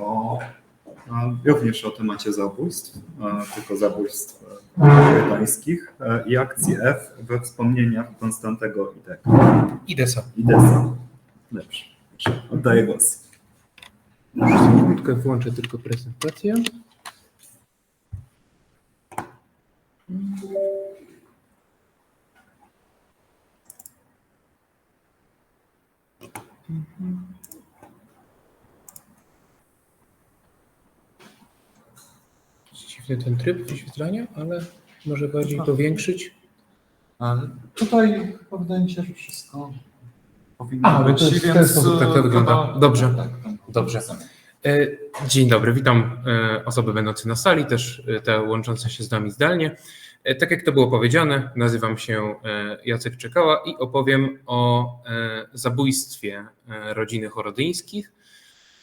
o, również o temacie zabójstw, tylko zabójstw jordańskich e, i akcji F we wspomnieniach Konstantego Ideka. Idesa. Idesa. Dobrze. Oddaję głos. Sekundkę włączę tylko prezentację. Dziwny ten tryb wyświetlania, ale może bardziej powiększyć. Ale tutaj wydaje mi się, że wszystko powinno A, być, jest w ten więc sposób, tak to e, wygląda. Dobrze. Tak, tak. Dobrze. E, Dzień dobry, witam e, osoby będące na sali, też te łączące się z nami zdalnie. Tak jak to było powiedziane, nazywam się Jacek Czekała i opowiem o zabójstwie rodziny Chorodyńskich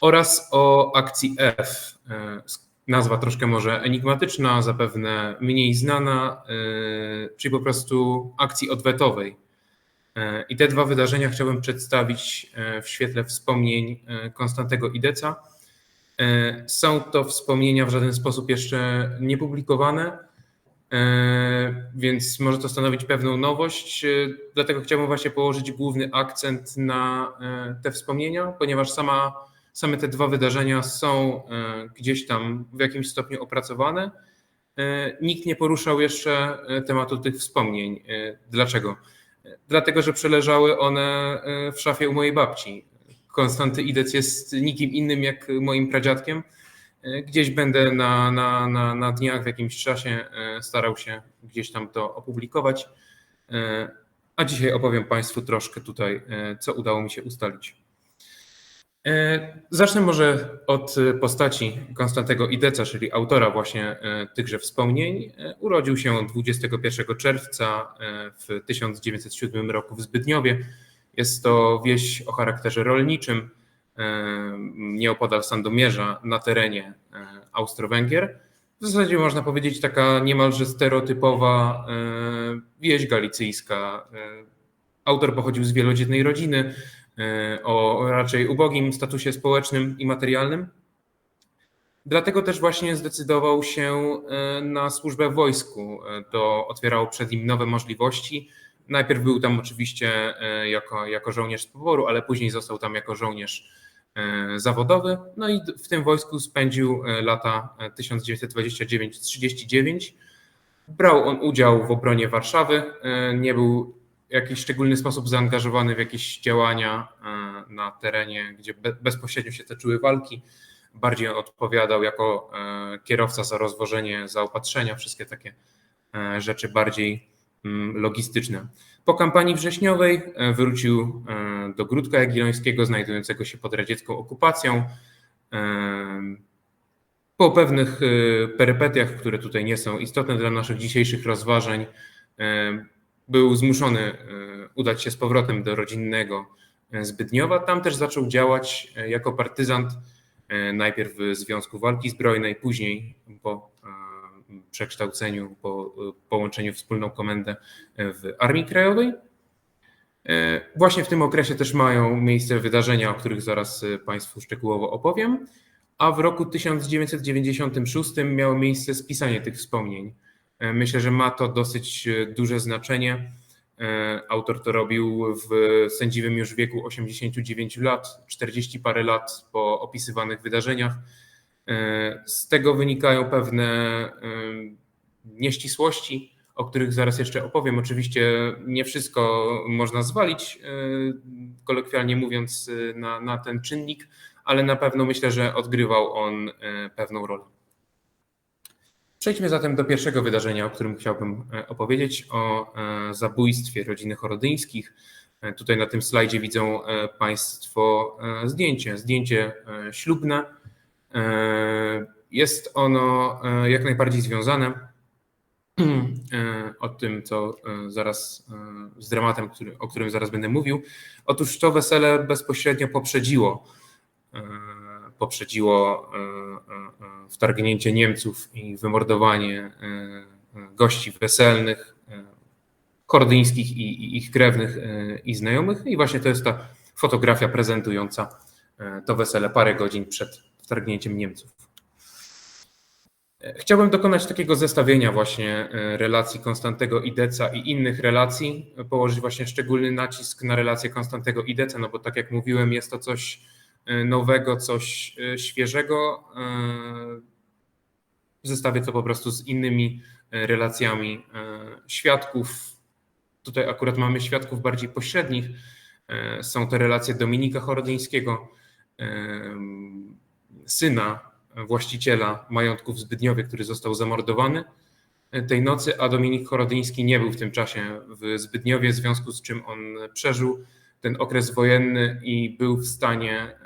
oraz o akcji F. Nazwa troszkę może enigmatyczna, zapewne mniej znana, e, czyli po prostu akcji odwetowej. E, I te dwa wydarzenia chciałbym przedstawić e, w świetle wspomnień Konstantego Ideca. Są to wspomnienia w żaden sposób jeszcze niepublikowane, więc może to stanowić pewną nowość. Dlatego chciałbym właśnie położyć główny akcent na te wspomnienia, ponieważ sama, same te dwa wydarzenia są e, gdzieś tam w jakimś stopniu opracowane. E, Nikt nie poruszał jeszcze e, tematu tych wspomnień. Dlaczego? Dlatego, że przeleżały one w szafie u mojej babci. Konstanty Idec jest nikim innym jak moim pradziadkiem. Gdzieś będę na, na, na, na dniach w jakimś czasie starał się gdzieś tam to opublikować. A dzisiaj opowiem Państwu troszkę tutaj, co udało mi się ustalić. E, Zacznę może od e, postaci Konstantego Ideca, czyli autora właśnie e, tychże wspomnień. Urodził się 21 czerwca w 1907 roku w Zbydniowie. Jest to wieś o charakterze rolniczym, nieopodal Sandomierza na terenie Austro-Węgier. W zasadzie można powiedzieć taka niemalże stereotypowa wieś galicyjska. Autor pochodził z wielodzietnej rodziny, o raczej ubogim statusie społecznym i materialnym. Dlatego też właśnie zdecydował się e, na służbę w wojsku. E, To otwierało przed nim nowe możliwości. Najpierw był tam oczywiście e, jako, jako żołnierz z poboru, ale później został tam jako żołnierz e, zawodowy. No i w tym wojsku spędził e, lata e, 1929-39. Brał on udział w obronie Warszawy. E, Nie był jakiś szczególny sposób zaangażowany w jakieś działania e, na terenie, gdzie be- bezpośrednio się toczyły walki. Bardziej odpowiadał jako e, kierowca za rozwożenie zaopatrzenia, wszystkie takie e, rzeczy bardziej mm, logistyczne. Po kampanii wrześniowej wrócił do Gródka Jagiellońskiego, znajdującego się pod radziecką okupacją. Po pewnych perypetiach, które tutaj nie są istotne dla naszych dzisiejszych rozważań, był zmuszony e, udać się z powrotem do rodzinnego e, Zbydniowa. Tam też zaczął działać e, jako partyzant, najpierw w Związku Walki Zbrojnej, później po przekształceniu, po połączeniu w wspólną komendę w Armii Krajowej. Właśnie w tym okresie też mają miejsce wydarzenia, o których zaraz Państwu szczegółowo opowiem. A w roku 1996 miało miejsce spisanie tych wspomnień. E, Myślę, że ma to dosyć e, duże znaczenie. E, Autor to robił w sędziwym już wieku 89 lat, 40 parę lat po opisywanych wydarzeniach. Z tego wynikają pewne nieścisłości, o których zaraz jeszcze opowiem. Oczywiście nie wszystko można zwalić, kolokwialnie mówiąc, na, na ten czynnik, ale na pewno myślę, że odgrywał on pewną rolę. Przejdźmy zatem do pierwszego wydarzenia, o którym chciałbym e, opowiedzieć, o e, zabójstwie rodziny Chorodyńskich. E, Tutaj na tym slajdzie widzą Państwo zdjęcie, zdjęcie ślubne. Jest ono jak najbardziej związane o tym, co zaraz z dramatem, który, o którym zaraz będę mówił. Otóż to wesele bezpośrednio poprzedziło poprzedziło e, e, e, wtargnięcie Niemców i wymordowanie gości weselnych, kordyńskich i ich krewnych i znajomych. I właśnie to jest ta fotografia prezentująca to wesele parę godzin przed wtargnięciem Niemców. Chciałbym dokonać takiego zestawienia właśnie relacji Konstantego i Deca i innych relacji, położyć właśnie szczególny nacisk na relację Konstantego i Deca, no bo tak jak mówiłem, jest to coś nowego, coś świeżego. Zestawię to po prostu z innymi relacjami świadków. Tutaj akurat mamy świadków bardziej pośrednich. Są to relacje Dominika Chorodyńskiego, syna właściciela majątku w Zbydniowie, który został zamordowany tej nocy, a Dominik Chorodyński nie był w tym czasie w Zbydniowie, w związku z czym on przeżył ten okres wojenny i był w stanie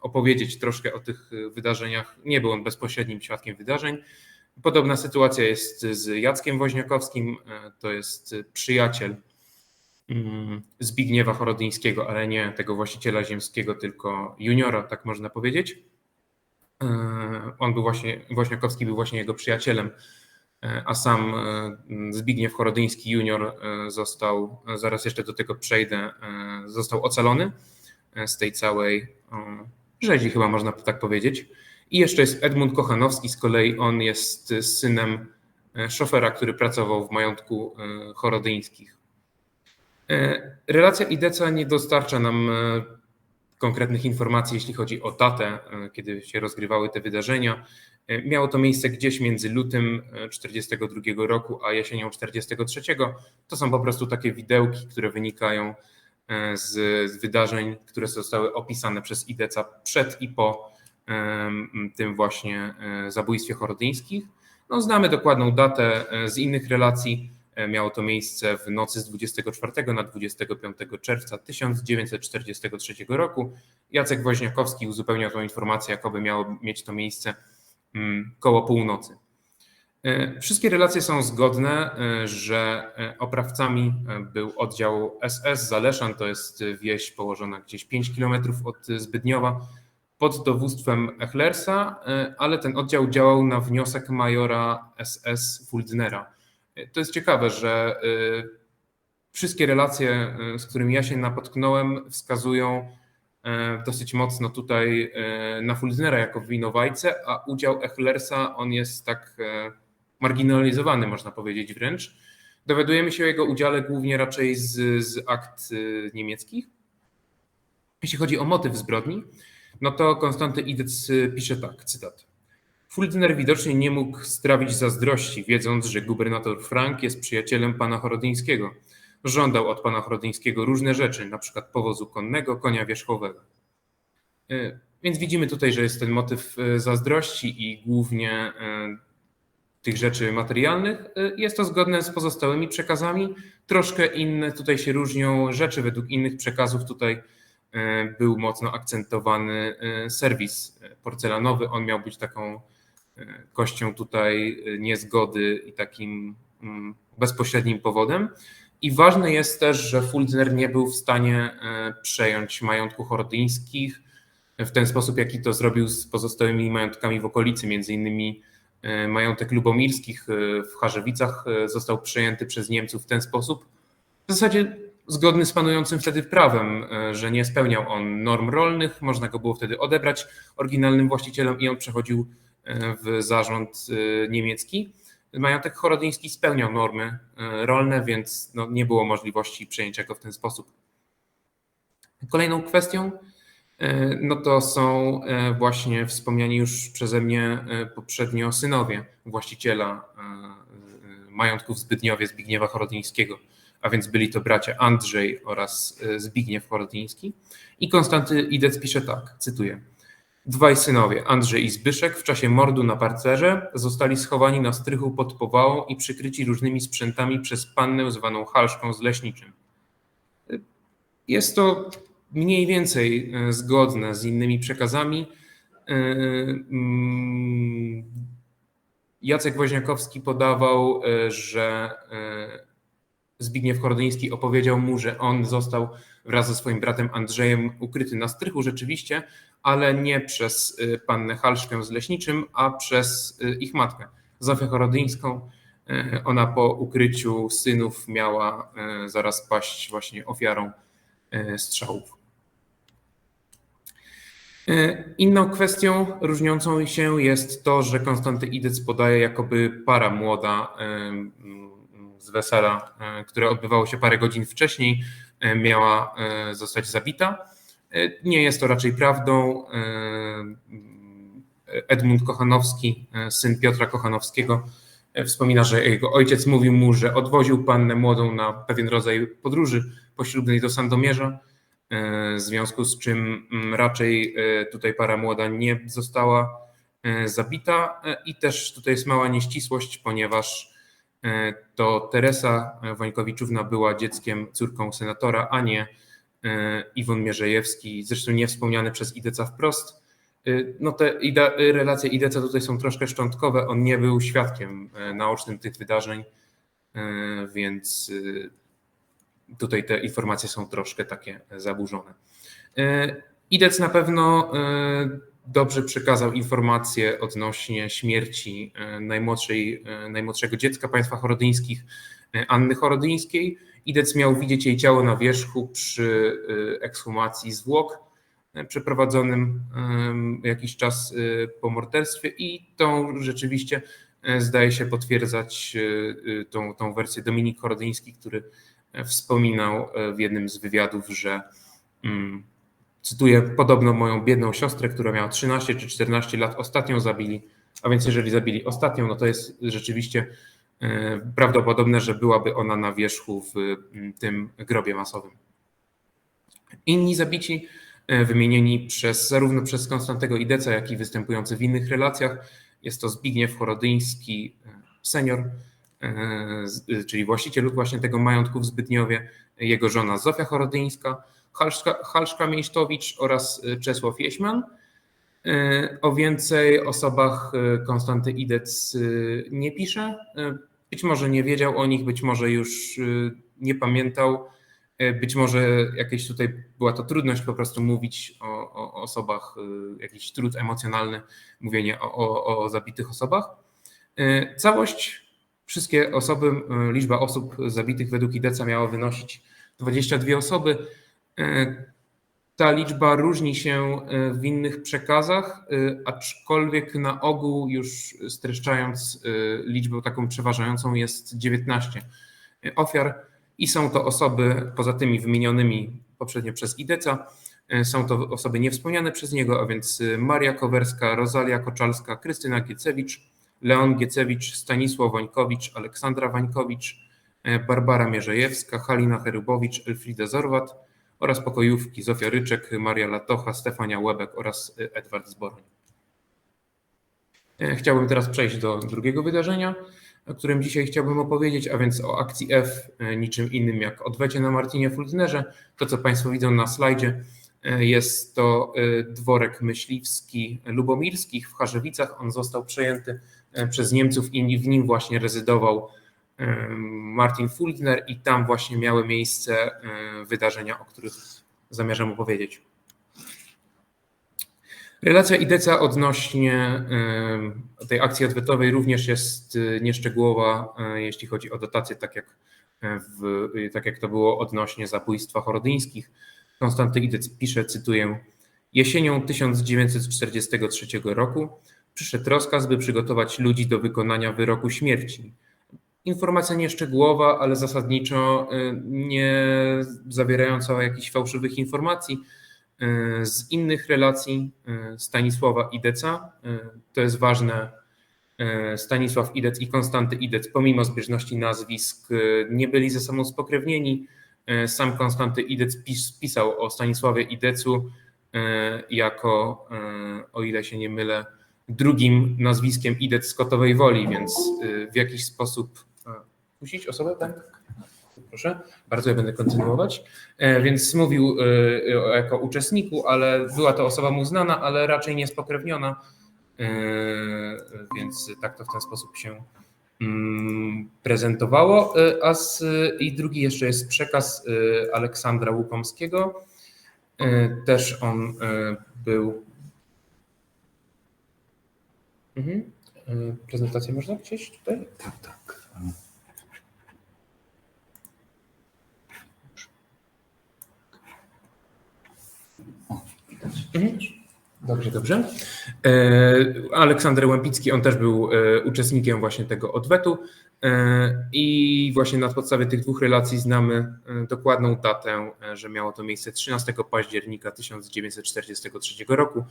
opowiedzieć troszkę o tych wydarzeniach. Nie był on bezpośrednim świadkiem wydarzeń. Podobna sytuacja jest z Jackiem Woźniakowskim, to jest przyjaciel mm, Zbigniewa Chorodyńskiego, ale nie tego właściciela ziemskiego, tylko juniora, tak można powiedzieć. On był właśnie, Woźniakowski był właśnie jego przyjacielem, a sam Zbigniew Chorodyński junior został, zaraz jeszcze do tego przejdę, został ocalony z tej całej rzezi, chyba można tak powiedzieć. I jeszcze jest Edmund Kochanowski, z kolei on jest synem szofera, który pracował w majątku chorodyńskich. Relacja Ideca nie dostarcza nam konkretnych informacji, jeśli chodzi o datę, kiedy się rozgrywały te wydarzenia. Miało to miejsce gdzieś między lutym 1942 roku a jesienią 1943. To są po prostu takie widełki, które wynikają z, wydarzeń, które zostały opisane przez Ideca przed i po tym właśnie zabójstwie chorodyńskich. No, znamy dokładną datę z innych relacji. Miało to miejsce w nocy z 24 na 25 czerwca 1943 roku. Jacek Woźniakowski uzupełniał tę informację, jakoby miało mieć to miejsce koło północy. Wszystkie relacje są zgodne, że oprawcami był oddział SS Zaleszan, to jest wieś położona gdzieś 5 km od Zbydniowa, pod dowództwem Echlersa, ale ten oddział działał na wniosek majora SS Fuldnera. To jest ciekawe, że wszystkie relacje, z którymi ja się napotknąłem, wskazują dosyć mocno tutaj na Fuldnera jako winowajcę, a udział Echlersa on jest tak marginalizowany, można powiedzieć wręcz. Dowiadujemy się o jego udziale głównie raczej z, z akt niemieckich. Jeśli chodzi o motyw zbrodni, no to Konstanty Idec pisze tak, cytat. Fuldner widocznie nie mógł strawić zazdrości, wiedząc, że gubernator Frank jest przyjacielem pana Chorodyńskiego. Żądał od pana Chorodyńskiego różne rzeczy, na przykład powozu konnego, konia wierzchowego. Więc widzimy tutaj, że jest ten motyw zazdrości i głównie tych rzeczy materialnych. Jest to zgodne z pozostałymi przekazami. Troszkę inne tutaj się różnią rzeczy według innych przekazów. Tutaj był mocno akcentowany serwis porcelanowy. On miał być taką kością tutaj niezgody i takim bezpośrednim powodem. I ważne jest też, że Fuldner nie był w stanie przejąć majątku chorodyńskich w ten sposób, jaki to zrobił z pozostałymi majątkami w okolicy, między innymi majątek lubomirskich w Charzewicach został przejęty przez Niemców w ten sposób. W zasadzie zgodny z panującym wtedy prawem, że nie spełniał on norm rolnych, można go było wtedy odebrać oryginalnym właścicielom i on przechodził w zarząd niemiecki. Majątek chorodyński spełniał normy rolne, więc no nie było możliwości przejęcia go w ten sposób. Kolejną kwestią no to są właśnie wspomniani już przeze mnie poprzednio synowie właściciela majątków w Zbydniowie, Zbigniewa Chorodyńskiego, a więc byli to bracia Andrzej oraz Zbigniew Chorodyński. I Konstanty Idec pisze tak, cytuję. Dwaj synowie, Andrzej i Zbyszek, w czasie mordu na parcerze zostali schowani na strychu pod powałą i przykryci różnymi sprzętami przez pannę zwaną Halszką z Leśniczym. Jest to mniej więcej zgodne z innymi przekazami. Jacek Woźniakowski podawał, że Zbigniew Chorodyński opowiedział mu, że on został wraz ze swoim bratem Andrzejem ukryty na strychu rzeczywiście, ale nie przez pannę Halszkę z Leśniczym, a przez ich matkę, Zofię Chorodyńską. Ona po ukryciu synów miała zaraz paść właśnie ofiarą strzałów. Inną kwestią różniącą się jest to, że Konstanty Idec podaje, jakoby para młoda z wesela, które odbywało się parę godzin wcześniej, miała zostać zabita. E, Nie jest to raczej prawdą. E, Edmund Kochanowski, e, syn Piotra Kochanowskiego, wspomina, że jego ojciec mówił mu, że odwoził pannę młodą na pewien rodzaj podróży poślubnej do Sandomierza, w związku z czym mm, raczej tutaj para młoda nie została zabita i też tutaj jest mała nieścisłość, ponieważ to Teresa Wańkowiczówna była dzieckiem, córką senatora, a nie Iwon Mierzejewski, zresztą nie wspomniany przez Ideca wprost. E, No te ide, relacje Ideca tutaj są troszkę szczątkowe, on nie był świadkiem e, naocznym tych wydarzeń, e, więc e, tutaj te informacje są troszkę takie zaburzone. E, Idec na pewno e, dobrze przekazał informacje odnośnie śmierci e, najmłodszej, e, najmłodszego dziecka państwa chorodyńskich, e, Anny Chorodyńskiej. Idec miał widzieć jej ciało na wierzchu przy e, ekshumacji zwłok e, przeprowadzonym jakiś czas e, po morderstwie i tą rzeczywiście zdaje się potwierdzać tą, tą wersję. Dominik Chorodyński, który wspominał w jednym z wywiadów, że cytuję, podobno moją biedną siostrę, która miała 13 czy 14 lat, ostatnią zabili, a więc jeżeli zabili ostatnią, no to jest rzeczywiście prawdopodobne, że byłaby ona na wierzchu w tym grobie masowym. Inni zabici e, wymienieni przez, zarówno przez Konstantego Ideca, jak i występujący w innych relacjach, jest to Zbigniew Chorodyński, e, senior, e, czyli właściciel właśnie tego majątku w Zbytniowie, jego żona Zofia Chorodyńska, Halszka, Halszka Miejsztowicz oraz e, Czesław Jeśman. E, O więcej osobach e, Konstanty Idec e, nie pisze. Być może nie wiedział o nich, być może już nie pamiętał. Być może jakieś tutaj była to trudność po prostu mówić o, o osobach, jakiś trud emocjonalny, mówienie o, o, o zabitych osobach. Całość, wszystkie osoby, liczba osób zabitych według IDECA miała wynosić 22 osoby. Ta liczba różni się e, w innych przekazach, e, aczkolwiek na ogół już streszczając e, liczbę taką przeważającą jest 19 ofiar i są to osoby poza tymi wymienionymi poprzednio przez Ideca, są to osoby niewspomniane przez niego, a więc Maria Kowerska, Rosalia Koczalska, Krystyna Giecewicz, Leon Giecewicz, Stanisław Wańkowicz, Aleksandra Wańkowicz, Barbara Mierzejewska, Halina Cherubowicz, Elfrida Zorwat oraz pokojówki Zofia Ryczek, Maria Latocha, Stefania Łebek oraz e, Edward Zboroń. E, Chciałbym teraz przejść do drugiego wydarzenia, o którym dzisiaj chciałbym opowiedzieć, a więc o akcji F, e, niczym innym jak odwecie na Martinie Fultnerze. To, co Państwo widzą na slajdzie, e, jest to dworek myśliwski Lubomirskich w Charzewicach. On został przejęty przez Niemców i w nim właśnie rezydował Martin Fultner i tam właśnie miały miejsce wydarzenia, o których zamierzam opowiedzieć. Relacja Ideca odnośnie tej akcji odwetowej również jest e, nieszczegółowa, e, jeśli chodzi o dotację, tak jak, e, w, tak jak to było odnośnie zabójstwa chorodyńskich. Konstanty Idec pisze, cytuję, jesienią 1943 roku przyszedł rozkaz, by przygotować ludzi do wykonania wyroku śmierci. Informacja nieszczegółowa, ale zasadniczo y, nie zawierająca jakichś fałszywych informacji y, z innych relacji y, Stanisława Ideca. To jest ważne. Stanisław Idec i Konstanty Idec, pomimo zbieżności nazwisk, nie byli ze sobą spokrewnieni. Sam Konstanty Idec pis, pisał o Stanisławie Idecu jako, o ile się nie mylę, drugim nazwiskiem Idec z Kotowej Woli, więc w jakiś sposób puścić osobę, tak? Proszę, bardzo ja będę kontynuować. E, Więc mówił y, y, jako uczestniku, ale była to osoba mu znana, ale raczej niespokrewniona, E, więc tak to w ten sposób się mm, prezentowało. E, A z, i drugi jeszcze jest przekaz Aleksandra Łupomskiego. E, Też on e, był Mhm. E, Prezentację można gdzieś tutaj? Tak, tak. Dobrze, dobrze. E, Aleksander Łępicki, on też był e, uczestnikiem właśnie tego odwetu e, i właśnie na podstawie tych dwóch relacji znamy dokładną datę, że miało to miejsce 13 października 1943 roku,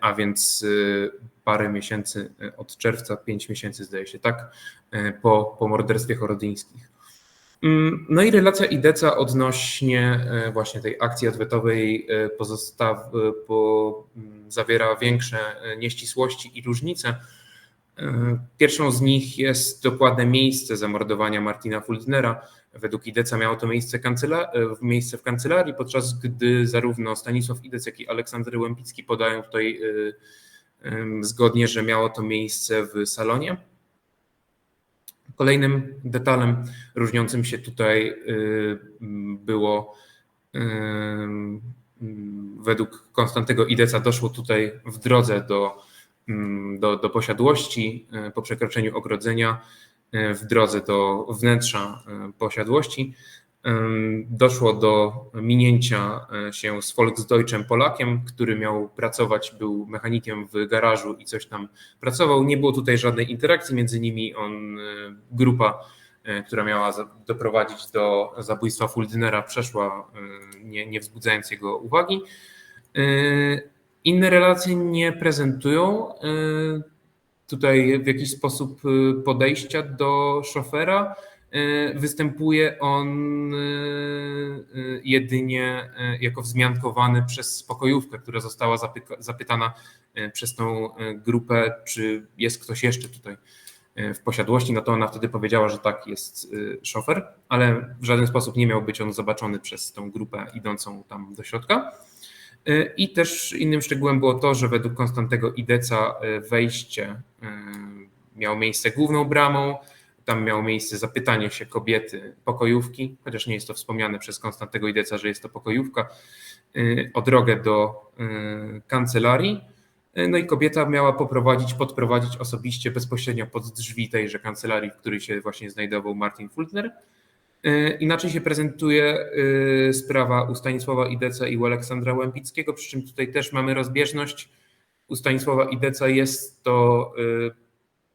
a więc parę miesięcy od czerwca, pięć miesięcy zdaje się, tak, po, po morderstwie chorodyńskich. Mm, No i relacja Ideca odnośnie e, właśnie tej akcji odwetowej e, pozostaw, e, po, mm, zawiera większe nieścisłości i różnice. Pierwszą z nich jest dokładne miejsce zamordowania Martina Fuldnera. Według Ideca miało to miejsce, miejsce w kancelarii, podczas gdy zarówno Stanisław Idec, jak i Aleksander Łępicki podają tutaj zgodnie, że miało to miejsce w salonie. Kolejnym detalem różniącym się tutaj y, było ym, ym, według Konstantego Ideca doszło tutaj w drodze do, ym, do, do posiadłości y, po przekroczeniu ogrodzenia y, w drodze do wnętrza y, posiadłości doszło do minięcia y, się z Volksdeutschem Polakiem, który miał pracować, był mechanikiem w garażu i coś tam pracował. Nie było tutaj żadnej interakcji między nimi. On, y, grupa, y, która miała doprowadzić do zabójstwa Fuldnera, przeszła, nie, nie wzbudzając jego uwagi. Inne relacje nie prezentują tutaj w jakiś sposób podejścia do szofera. Y, Występuje on y, y, jedynie jako wzmiankowany przez spokojówkę, która została zapytana przez tą grupę, czy jest ktoś jeszcze tutaj w posiadłości. No to ona wtedy powiedziała, że tak, jest szofer, ale w żaden sposób nie miał być on zobaczony przez tą grupę idącą tam do środka. I też innym szczegółem było to, że według Konstantego Ideca wejście miało miejsce główną bramą, tam miało miejsce zapytanie się kobiety pokojówki, chociaż nie jest to wspomniane przez Konstantego Ideca, że jest to pokojówka, y, o drogę do y, kancelarii. Y, No i kobieta miała poprowadzić, podprowadzić osobiście bezpośrednio pod drzwi tejże kancelarii, w której się właśnie znajdował Martin Fultner. Inaczej się prezentuje sprawa u Stanisława Ideca i u Aleksandra Łępickiego, przy czym tutaj też mamy rozbieżność. U Stanisława Ideca jest to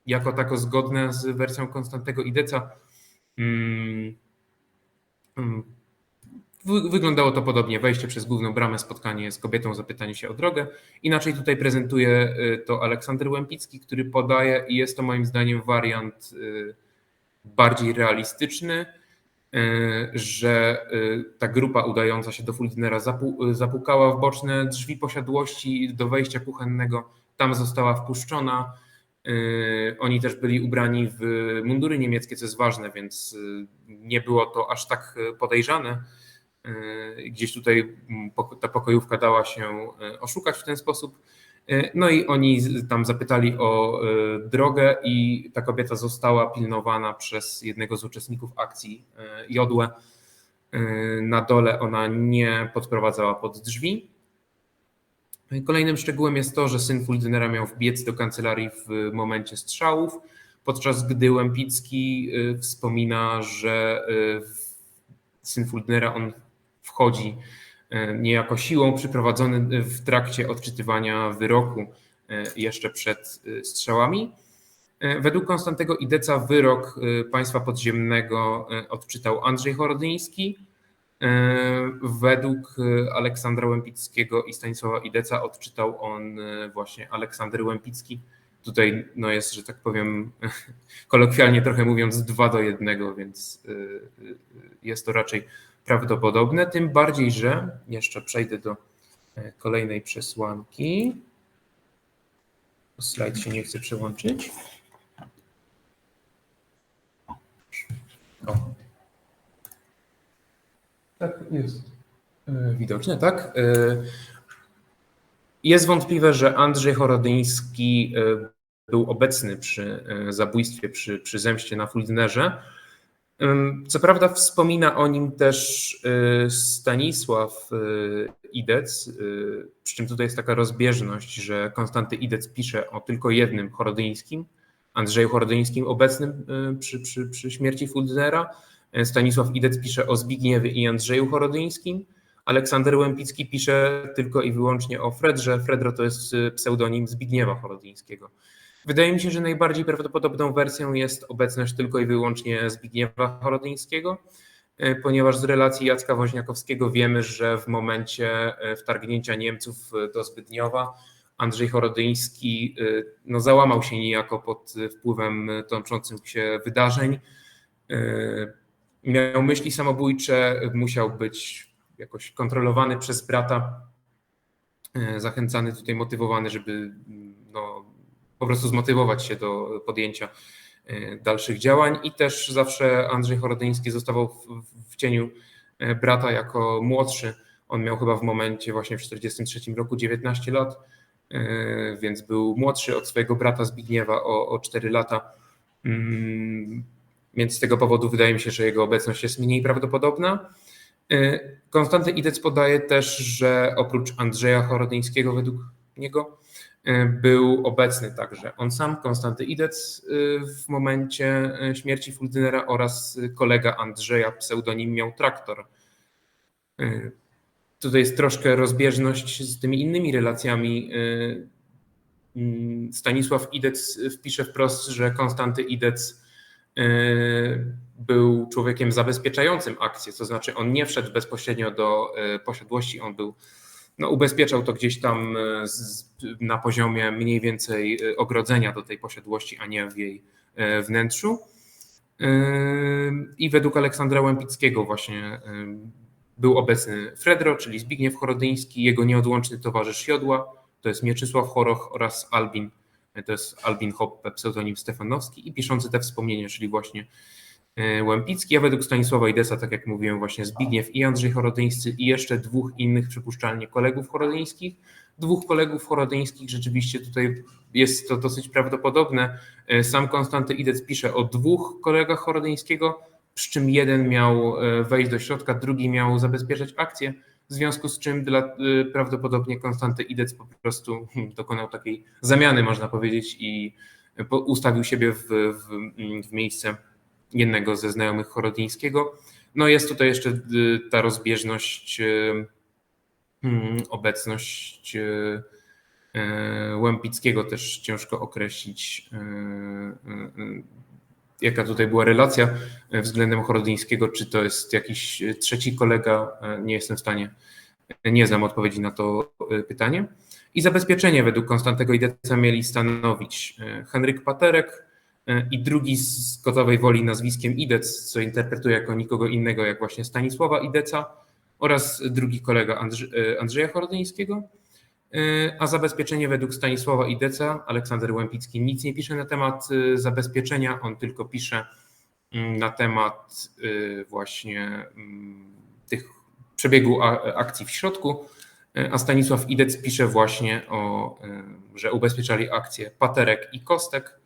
jako tako zgodne z wersją Konstantego Ideca. Mm, mm, wy- Wyglądało to podobnie, wejście przez główną bramę, spotkanie z kobietą, zapytanie się o drogę. Inaczej tutaj prezentuje y, to Aleksander Łępicki, który podaje i jest to moim zdaniem wariant y, bardziej realistyczny, y, że ta grupa udająca się do Fuldnera zapu- zapukała w boczne drzwi posiadłości do wejścia kuchennego, tam została wpuszczona. Y, Oni też byli ubrani w mundury niemieckie, co jest ważne, więc y, nie było to aż tak y, podejrzane. Gdzieś tutaj mm, ta pokojówka dała się oszukać w ten sposób. No i oni tam zapytali o drogę i ta kobieta została pilnowana przez jednego z uczestników akcji Jodłę. Na dole ona nie podprowadzała pod drzwi. No Kolejnym szczegółem jest to, że syn Fuldnera miał wbiec do kancelarii w momencie strzałów, podczas gdy Łępicki y, wspomina, że y, syn Fuldnera on wchodzi y, niejako siłą, przyprowadzony w trakcie odczytywania wyroku jeszcze przed strzałami. Według Konstantego Ideca wyrok państwa podziemnego odczytał Andrzej Chorodyński, E, Według e, Aleksandra Łępickiego i Stanisława Ideca odczytał on e, właśnie Aleksander Łępicki. Tutaj no jest, że tak powiem, kolokwialnie trochę mówiąc, dwa do jednego, więc e, e, jest to raczej prawdopodobne. Tym bardziej, że jeszcze przejdę do e, kolejnej przesłanki. Slajd się nie chce przełączyć. O. Tak, jest e, widoczne, tak. E, Jest wątpliwe, że Andrzej Chorodyński e, był obecny przy zabójstwie, przy, przy zemście na Fuldnerze. Co prawda wspomina o nim też Stanisław Idec, przy czym tutaj jest taka rozbieżność, że Konstanty Idec pisze o tylko jednym Chorodyńskim, Andrzeju Chorodyńskim obecnym przy, przy, przy śmierci Fuldnera. Stanisław Idec pisze o Zbigniewie i Andrzeju Chorodyńskim, Aleksander Łępicki pisze tylko i wyłącznie o Fredrze. Fredro to jest y, pseudonim Zbigniewa Chorodyńskiego. Wydaje mi się, że najbardziej prawdopodobną wersją jest obecność tylko i wyłącznie Zbigniewa Chorodyńskiego, y, ponieważ z relacji Jacka Woźniakowskiego wiemy, że w momencie y, wtargnięcia Niemców do Zbydniowa Andrzej Chorodyński no, załamał się niejako pod wpływem toczących się wydarzeń. Miał myśli samobójcze, musiał być jakoś kontrolowany przez brata, y, zachęcany, tutaj motywowany, żeby mm, no, po prostu zmotywować się do podjęcia y, dalszych działań. I też zawsze Andrzej Chorodyński zostawał w, w cieniu y, brata jako młodszy. On miał chyba w momencie właśnie w 1943 roku 19 lat więc był młodszy od swojego brata Zbigniewa o, o 4 lata. Więc z tego powodu wydaje mi się, że jego obecność jest mniej prawdopodobna. Yy, Konstanty Idec podaje też, że oprócz Andrzeja Chorodyńskiego według niego yy, był obecny także on sam, Konstanty Idec, yy, w momencie śmierci Fuldynera oraz kolega Andrzeja, pseudonim miał Traktor. Tutaj jest troszkę rozbieżność z tymi innymi relacjami. Mm, Stanisław Idec wpisze wprost, że Konstanty Idec był człowiekiem zabezpieczającym akcję, to znaczy on nie wszedł bezpośrednio do yy, posiadłości, on był, no ubezpieczał to gdzieś tam yy, z, na poziomie mniej więcej ogrodzenia do tej posiadłości, a nie w jej wnętrzu. I według Aleksandra Łępickiego właśnie był obecny Fredro, czyli Zbigniew Chorodyński, jego nieodłączny towarzysz Jodła, to jest Mieczysław Choroch oraz Albin, to jest Albin Hoppe, pseudonim Stefanowski i piszący te wspomnienia, czyli właśnie e, Łępicki, a według Stanisława Idesa, tak jak mówiłem, właśnie Zbigniew i Andrzej Chorodyńscy i jeszcze dwóch innych przypuszczalnie kolegów chorodyńskich. Dwóch kolegów chorodyńskich, rzeczywiście tutaj jest to dosyć prawdopodobne. E, Sam Konstanty Idec pisze o dwóch kolegach chorodyńskiego, przy czym jeden miał e, wejść do środka, drugi miał zabezpieczać akcję, w związku z czym dla, e, prawdopodobnie Konstanty Idec po prostu hmm, dokonał takiej zamiany, można powiedzieć, i ustawił siebie w, w, w miejsce jednego ze znajomych Chorodyńskiego. No jest tutaj jeszcze y, ta rozbieżność, y, mm, obecność y, y, Łępickiego też ciężko określić, y, y, y, jaka tutaj była relacja y, względem Chorodyńskiego, czy to jest jakiś y, trzeci kolega, y, nie jestem w stanie, nie znam odpowiedzi na to pytanie. I zabezpieczenie według Konstantego Ideca mieli stanowić Henryk Paterek, i drugi z gotowej woli nazwiskiem Idec, co interpretuje jako nikogo innego jak właśnie Stanisława Ideca oraz drugi kolega Andrze- Andrzeja Chorodyńskiego. Y, A zabezpieczenie według Stanisława Ideca, Aleksander Łępicki nic nie pisze na temat y, zabezpieczenia, on tylko pisze mm, na temat y, właśnie mm, tych przebiegu akcji w środku, a Stanisław Idec pisze właśnie o, że ubezpieczali akcje Paterek i Kostek,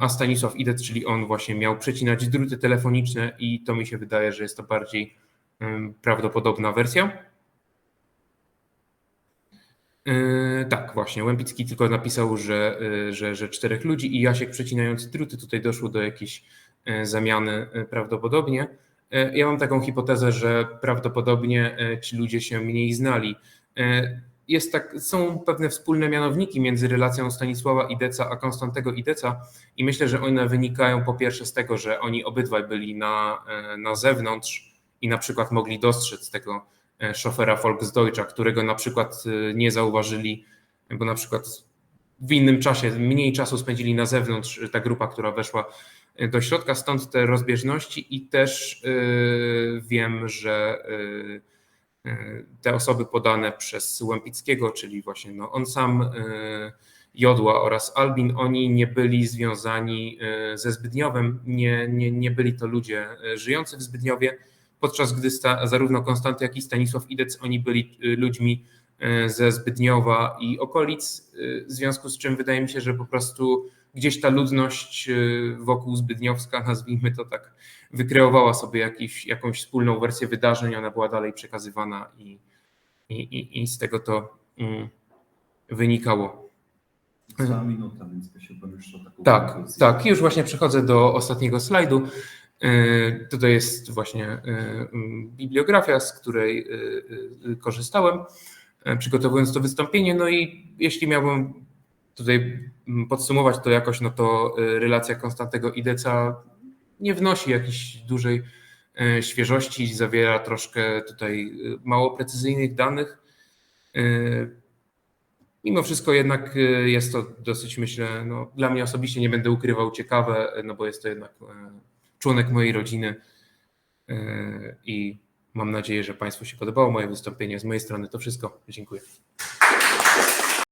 a Stanisław Idec, czyli on właśnie miał przecinać druty telefoniczne i to mi się wydaje, że jest to bardziej prawdopodobna wersja. Yy, tak, właśnie. Łępicki tylko napisał, że, yy, że, że czterech ludzi i Jasiek przecinający druty. Tutaj doszło do jakiejś yy, zamiany yy, prawdopodobnie. Yy, Ja mam taką hipotezę, że prawdopodobnie yy, ci ludzie się mniej znali. Jest tak, są pewne wspólne mianowniki między relacją Stanisława Ideca a Konstantego Ideca i myślę, że one wynikają po pierwsze z tego, że oni obydwaj byli na, na zewnątrz i na przykład mogli dostrzec tego szofera Volksdeutscha, którego na przykład e, nie zauważyli, bo na przykład w innym czasie, mniej czasu spędzili na zewnątrz ta grupa, która weszła e, do środka, stąd te rozbieżności i też e, wiem, że e, e, te osoby podane przez Łępickiego, czyli właśnie no, on sam, e, Jodła oraz Albin, oni nie byli związani e, ze Zbydniowem, nie, nie, nie byli to ludzie e, żyjący w Zbydniowie, podczas gdy sta, zarówno Konstanty, jak i Stanisław Idec, oni byli y, ludźmi y, ze Zbydniowa i okolic, y, w związku z czym wydaje mi się, że po prostu gdzieś ta ludność wokół Zbydniowska, nazwijmy to tak, wykreowała sobie jakiś, jakąś wspólną wersję wydarzeń, ona była dalej przekazywana i, i, i, i z tego to mm, wynikało. Cała minuta, więc prosiłbym już o taką Tak, tak. Już właśnie przechodzę do ostatniego slajdu. E, Tutaj jest właśnie e, bibliografia, z której e, korzystałem, przygotowując to wystąpienie. No i jeśli miałbym tutaj podsumować to jakoś, no to relacja Konstantego i Deca nie wnosi jakiejś dużej świeżości, zawiera troszkę tutaj mało precyzyjnych danych. Mimo wszystko jednak jest to dosyć, myślę, no, dla mnie osobiście nie będę ukrywał ciekawe, no bo jest to jednak członek mojej rodziny e, i mam nadzieję, że Państwu się podobało moje wystąpienie. Z mojej strony to wszystko. Dziękuję.